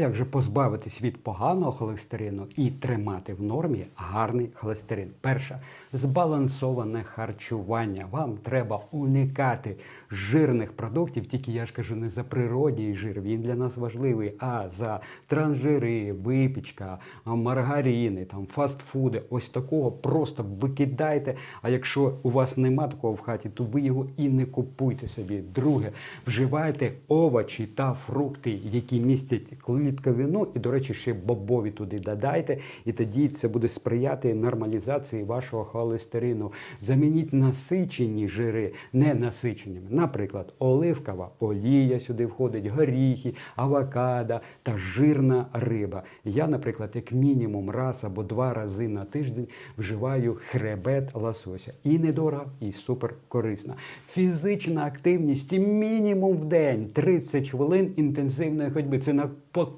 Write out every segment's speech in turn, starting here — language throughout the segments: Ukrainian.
Як же позбавитись від поганого холестерину і тримати в нормі гарний холестерин? Перше збалансоване харчування. Вам треба уникати жирних продуктів, тільки я ж кажу, не за природній жир, він для нас важливий, а за транжири, випічка, а, маргарини, там фастфуди. Ось такого просто викидайте. А якщо у вас нема такого в хаті, то ви його і не купуйте собі. Друге, вживайте овочі та фрукти, які містять клітковину, і, до речі, ще бобові туди додайте, і тоді це буде сприяти нормалізації вашого холестерину. Замініть насичені жири ненасиченими. Наприклад, оливкова олія сюди входить, горіхи, авокадо та жирна риба. Я, наприклад, як мінімум раз або два рази на тиждень вживаю хребет лосося. І недорого, і супер корисно. Фізична активність мінімум в день 30 хвилин інтенсивної ходьби. Це на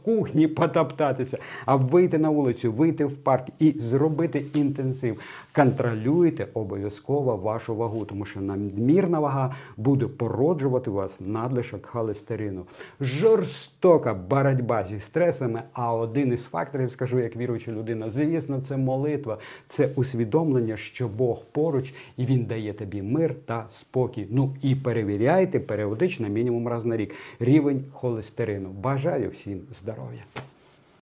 кухні потоптатися, а вийти на вулицю, вийти в парк і зробити інтенсив. Контролюйте обов'язково вашу вагу, тому що надмірна вага буде породжувати вас надлишок холестерину. Жорстока боротьба зі стресами. А один із факторів, скажу як віруюча людина, звісно, це молитва, це усвідомлення, що Бог поруч і Він дає тобі мир та спокій. Ну і перевіряйте періодично, мінімум раз на рік, рівень холестерину. Бажаю всім здоров'я.